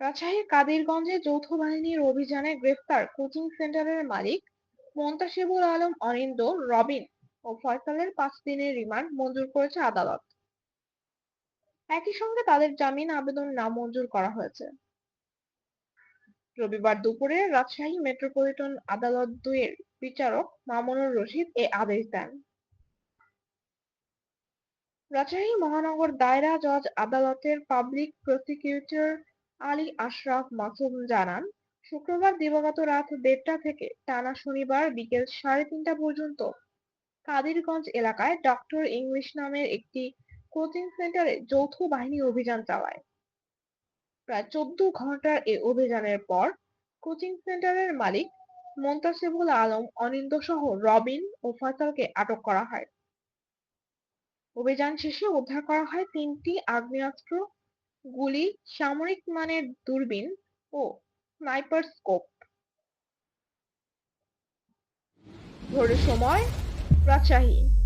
রাজশাহীর কাদিরগঞ্জে যৌথ বাহিনীর অভিযানে গ্রেফতার কোচিং সেন্টারের মালিক মন্তাসিবুল আলম, অনিন্দ, রবিন ও ফয়সালের পাঁচ দিনের রিমান্ড মঞ্জুর করেছে আদালত। একই সঙ্গে তাদের জামিন আবেদন নামঞ্জুর করা হয়েছে। রবিবার দুপুরে রাজশাহী মেট্রোপলিটন আদালত দুইয়ের বিচারক মামুনুর রশিদ এ আদেশ দেন। রাজশাহী মহানগর দায়রা জজ আদালতের পাবলিক প্রসিকিউটর আলী আশরাফ মাসুম জানান, শুক্রবার দিবাগত রাত দেড়টা থেকে টানা শনিবার বিকেল সাড়ে তিনটা পর্যন্ত কাদিরগঞ্জ এলাকায় ডক্টর ইংলিশ নামের একটি কোচিং সেন্টারে যৌথ বাহিনী অভিযান চালায়। প্রায় চোদ্দ ঘণ্টার এ অভিযানের পর কোচিং সেন্টারের মালিক মোন্তাসিবুল আলম অনিন্দ সহ রবিন ও ফয়সালকে আটক করা হয়। অভিযান শেষে উদ্ধার করা হয় তিনটি আগ্নেয়াস্ত্র, গুলি, সামরিক মানের দূরবীন ও স্নাইপার স্কোপ। ভোরের সময়, রাজশাহী।